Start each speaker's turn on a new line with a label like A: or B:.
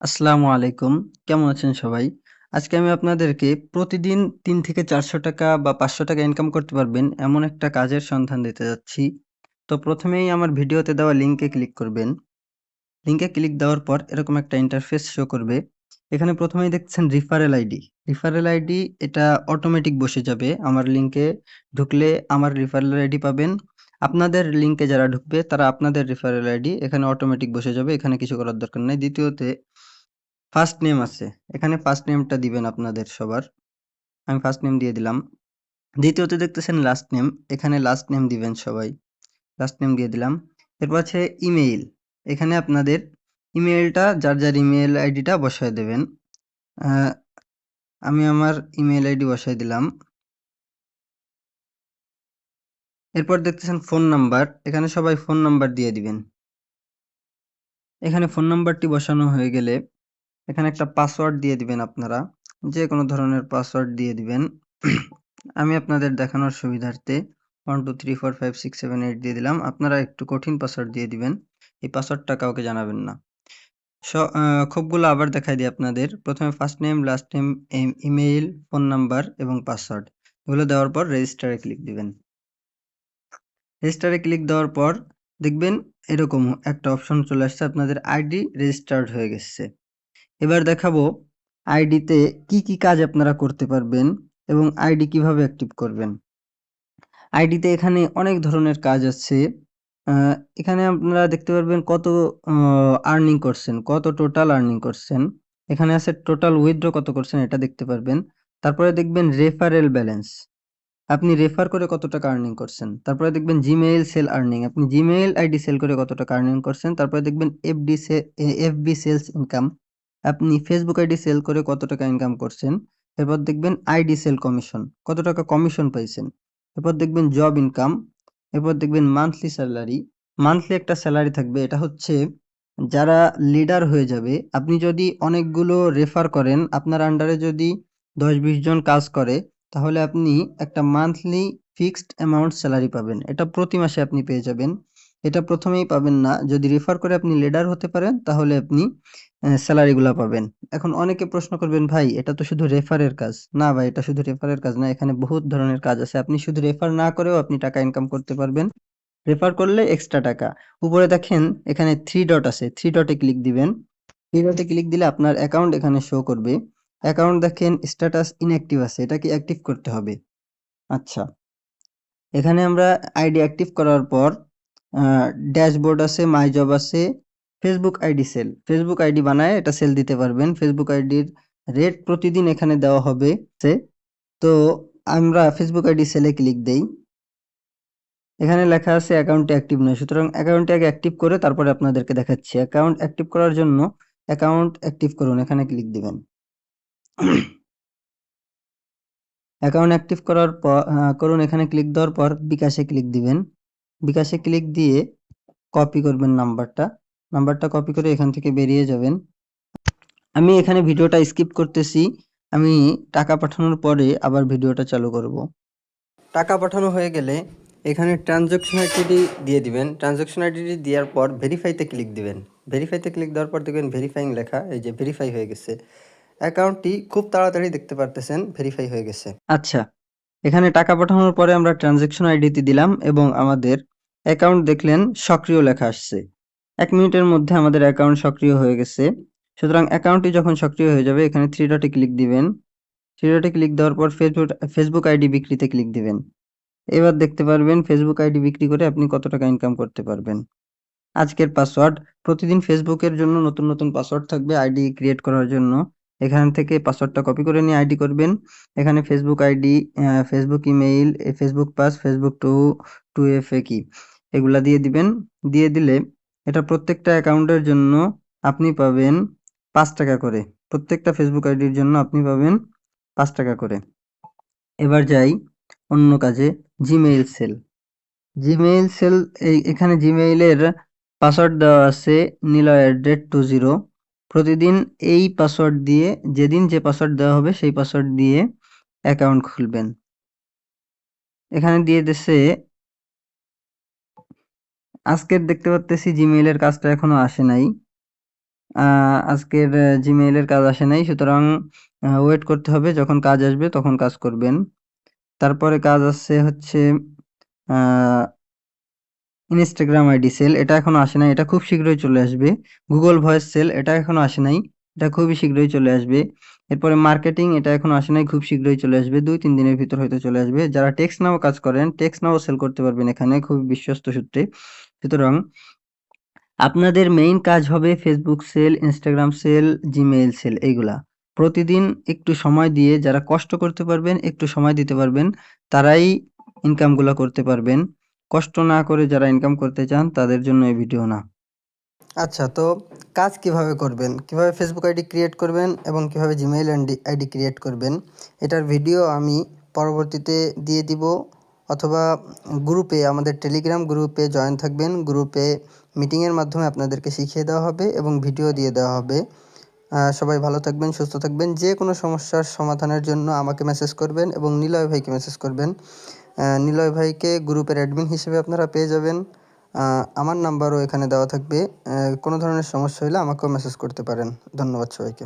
A: আসসালামু আলাইকুম। কেমন আছেন সবাই? আজকে আমি আপনাদেরকে প্রতিদিন তিন থেকে ৪০০ টাকা বা ৫০০ টাকা ইনকাম করতে পারবেন এমন একটা কাজের সন্ধান দিতে যাচ্ছি। তো প্রথমেই আমার ভিডিওতে দেওয়া লিংকে ক্লিক করবেন। লিঙ্কে ক্লিক দেওয়ার পর এরকম একটা ইন্টারফেস শো করবে। এখানে প্রথমেই দেখছেন রিফারেল আইডি। রিফারেল আইডি এটা অটোমেটিক বসে যাবে। আমার লিংকে ঢুকলে আমার রিফারেল আইডি পাবেন। আপনাদের লিংকে যারা ঢুকবে তারা আপনাদের রিফারেল আইডি এখানে অটোমেটিক বসে যাবে। এখানে কিছু করার দরকার নেই দ্বিতীয়তে ফার্স্ট নেম আছে। এখানে ফার্স্ট নেমটা দিবেন আপনাদের সবার। আমি ফার্স্ট নেম দিয়ে দিলাম। দ্বিতীয়তে দেখতেছেন লাস্ট নেম। এখানে লাস্ট নেম দিবেন সবাই। লাস্ট নেম দিয়ে দিলাম। এরপর আছে ইমেইল। এখানে আপনাদের ইমেইলটা যার, যার ইমেইল আইডিটা বসায় দেবেন। আমি আমার ইমেইল আইডি বসায় দিলাম। এরপর দেখতেছেন ফোন নাম্বার। এখানে সবাই ফোন নাম্বার দিয়ে দিবেন। এখানে ফোন নাম্বারটি বসানো হয়ে গেলে এখানে একটা পাসওয়ার্ড দিয়ে দিবেন আপনারা। যে কোনো ধরনের পাসওয়ার্ড দিয়ে দিবেন। আমি আপনাদের দেখানোর সুবিধার্থে 1 2 3 4 5 6 7 8 দিয়ে দিলাম। আপনারা একটু কঠিন পাসওয়ার্ড দিয়ে দিবেন। এই পাসওয়ার্ডটা কাউকে জানাবেন না। খোপগুলো আবার দেখাই দিই আপনাদের। প্রথমে first name, last name, email, phone number এবং পাসওয়ার্ড। এগুলো দেওয়ার পর রেজিস্টারে ক্লিক দিবেন। রেজিস্টারে ক্লিক দেওয়ার পর দেখবেন এরকম একটা অপশন চলে আসছে আপনাদের আইডি রেজিস্টার্ড হয়ে গেছে। এবার দেখাবো আইডিতে কি, কি কাজ আপনারা করতে পারবেন এবং আইডি কীভাবে অ্যাক্টিভ করবেন। আইডিতে এখানে অনেক ধরনের কাজ আছে। এখানে আপনারা দেখতে পারবেন কত আর্নিং করছেন, কত টোটাল আর্নিং করছেন। এখানে আছে টোটাল উইথড্র কত করছেন এটা দেখতে পারবেন। তারপরে দেখবেন রেফারেল ব্যালেন্স। আপনি রেফার করে কত টাকা আর্নিং করছেন। তারপরে দেখবেন জিমেইল সেল আর্নিং। আপনি জিমেইল আইডি সেল করে কত টাকা আর্নিং করছেন। তারপরে দেখবেন এফডি এফবি সেলস ইনকাম। আপনি ফেসবুক আইডি সেল করে কত টাকা ইনকাম করছেন। এরপর দেখবেন আইডি সেল কমিশন। কত টাকা কমিশন পাইছেন। এরপর দেখবেন জব ইনকাম। এরপর দেখবেন মান্থলি স্যালারি। মান্থলি একটা স্যালারি থাকবে। এটা হচ্ছে যারা লিডার হয়ে যাবে, আপনি যদি অনেকগুলো রেফার করেন, আপনার আন্ডারে যদি দশ বিশ জন কাজ করে, তাহলে আপনি একটা মান্থলি ফিক্সড অ্যামাউন্ট স্যালারি পাবেন। এটা প্রতি মাসে আপনি পেয়ে যাবেন। এটা প্রথমেই পাবেন না। যদি রেফার করে আপনি লিডার হতে পারেন, তাহলে আপনি স্যালারিগুলা পাবেন। এখন অনেকে প্রশ্ন করবেন, "ভাই এটা তো শুধু রেফারের কাজ।" না ভাই এটা শুধু রেফারের কাজ না। এখানে বহুত ধরনের কাজ আছে। আপনি শুধু রেফার না করেও আপনি টাকা ইনকাম করতে পারবেন। রেফার করলে এক্সট্রা টাকা। উপরে দেখেন এখানে থ্রি ডট আছে। থ্রি ডটে ক্লিক দিবেন। থ্রি ডটে ক্লিক দিলে আপনার অ্যাকাউন্ট এখানে শো করবে। অ্যাকাউন্ট দেখেন স্ট্যাটাস ইনঅ্যাক্টিভ আছে। এটাকে অ্যাক্টিভ করতে হবে। আচ্ছা। এখানে আমরা আইডি অ্যাক্টিভ করার পর ড্যাশবোর্ড আছে, মাই জব আছে, Facebook ID sell. Facebook ID বানায় এটা সেল দিতে পারবেন। ফেসবুক আইডির রেট প্রতিদিন এখানে দেওয়া হবে তো আমরা ফেসবুক আইডি সেলে ক্লিক দেই। এখানে লেখা আছে অ্যাকাউন্টটি অ্যাক্টিভ নয়। সুতরাং অ্যাকাউন্টটি আগে অ্যাক্টিভ করে তারপরে আপনাদেরকে দেখাচ্ছি। অ্যাকাউন্ট অ্যাক্টিভ করার জন্য অ্যাকাউন্ট অ্যাক্টিভ করুন। এখানে ক্লিক দিবেন। অ্যাকাউন্ট অ্যাক্টিভ করার পর করুন এখানে ক্লিক দেওয়ার পর বিকাশে ক্লিক দিবেন। বিকাশে ক্লিক দিয়ে কপি করবেন নাম্বারটা। নাম্বারটা কপি করে এখান থেকে বেরিয়ে যাবেন। আমি এখানে ভিডিওটা স্কিপ করতেছি। আমি টাকা পাঠানোর পরে আবার ভিডিওটা চালু করব। টাকা পাঠানো হয়ে গেলে এখানে ট্রান্সেকশন আইডিটি দিয়ে দিবেন। ট্রান্সেকশন আইডিটি দেওয়ার পর ভেরিফাইতে ক্লিক দিবেন। ভেরিফাইতে ক্লিক দেওয়ার পর দেখবেন ভেরিফাইং লেখা, এই যে ভেরিফাই হয়ে গেছে। অ্যাকাউন্টটি খুব তাড়াতাড়ি দেখতে পারতেছেন ভেরিফাই হয়ে গেছে। আচ্ছা। এখানে টাকা পাঠানোর পরে আমরা ট্রান্সেকশন আইডিটি দিলাম এবং আমাদের অ্যাকাউন্ট দেখলেন সক্রিয় লেখা আসছে। এক মিনিটের মধ্যে আমাদের অ্যাকাউন্ট সক্রিয় হয়ে গেছে। সুতরাং অ্যাকাউন্টটি যখন সক্রিয় হয়ে যাবে এখানে থ্রি ডটে ক্লিক দিবেন। থ্রি ডটে ক্লিক দেওয়ার পর ফেসবুক ফেসবুক আইডি বিক্রিতে ক্লিক দিবেন। এবার দেখতে পারবেন ফেসবুক আইডি বিক্রি করে আপনি কত টাকা ইনকাম করতে পারবেন। আজকের পাসওয়ার্ড প্রতিদিন ফেসবুকের জন্য নতুন, নতুন পাসওয়ার্ড থাকবে আইডি ক্রিয়েট করার জন্য। এখান থেকে পাসওয়ার্ডটা কপি করে নিয়ে আইডি করবেন। এখানে Facebook ID, Facebook email, Facebook pass, Facebook two two F A key এগুলা দিয়ে দিবেন। দিয়ে দিলে এটা প্রত্যেকটা অ্যাকাউন্টের জন্য আপনি পাবেন পাঁচ টাকা করে। প্রত্যেকটা ফেসবুক আইডির জন্য আপনি পাবেন পাঁচ টাকা করে। এবার যাই অন্য কাজে জিমেইল সেল। জিমেইল সেল এখানে জিমেইলের পাসওয়ার্ড দেওয়া আছে নিলয়@20 প্রতিদিন এই পাসওয়ার্ড দিয়ে, যেদিন যে পাসওয়ার্ড দেওয়া হবে, সেই পাসওয়ার্ড দিয়ে অ্যাকাউন্ট খুলবেন। এখানে দিয়ে দিছে, আজকের দেখতে পারতেছি জিমেইলের কাজটা এখনও আসে নাই। আজকের জিমেইলের কাজ আসে নাই, সুতরাং ওয়েট করতে হবে, যখন কাজ আসবে তখন কাজ করবেন তারপরে কাজ আসছে হচ্ছে ইনস্টাগ্রাম আইডি সেল এটা এখনও আসে নাই, এটা খুব শীঘ্রই চলে আসবে। গুগল ভয়েস সেল এটা এখনও আসে নাই, এটা খুবই শীঘ্রই চলে আসবে। এরপরে মার্কেটিং এটা এখনও আসে নাই, খুব শীঘ্রই চলে আসবে, দুই তিন দিনের ভিতর হয়তো চলে আসবে। যারা টেক্স নাও কাজ করেন টেক্স নাও সেল করতে পারবেন এখানে, খুব বিশ্বস্ত সূত্রে। সুতরাং আপনাদের মেইন কাজ হবে Facebook sell Instagram sell Gmail sell এইগুলা। প্রতিদিন একটু সময় দিয়ে যারা কষ্ট করতে পারবেন, একটু সময় দিতে পারবেন, তারাই ইনকামগুলো করতে পারবেন। কষ্ট না করে যারা ইনকাম করতে চান, তাদের জন্য এই ভিডিও না। আচ্ছা তো কাজ কীভাবে করবেন? কীভাবে ফেসবুক আইডি ক্রিয়েট করবেন এবং কীভাবে জিমেইল আইডি ক্রিয়েট করবেন? এটার ভিডিও আমি পরবর্তীতে দিয়ে দিব। অথবা গ্রুপে আমাদের টেলিগ্রাম গ্রুপে জয়েন থাকবেন। গ্রুপে মিটিংয়ের মাধ্যমে আপনাদেরকে শিখিয়ে দেওয়া হবে এবং ভিডিও দিয়ে দেওয়া হবে। সবাই ভালো থাকবেন, সুস্থ থাকবেন। যে কোনো সমস্যার সমাধানের জন্য আমাকে মেসেজ করবেন এবং নিলয় ভাইকে মেসেজ করবেন। নিলয় ভাইকে গ্রুপের অ্যাডমিন হিসেবে আপনারা পেয়ে যাবেন। আমার নাম্বারও এখানে দেওয়া থাকবে। কোনো ধরনের সমস্যা হলে আমাকেও মেসেজ করতে পারেন। ধন্যবাদ সবাইকে।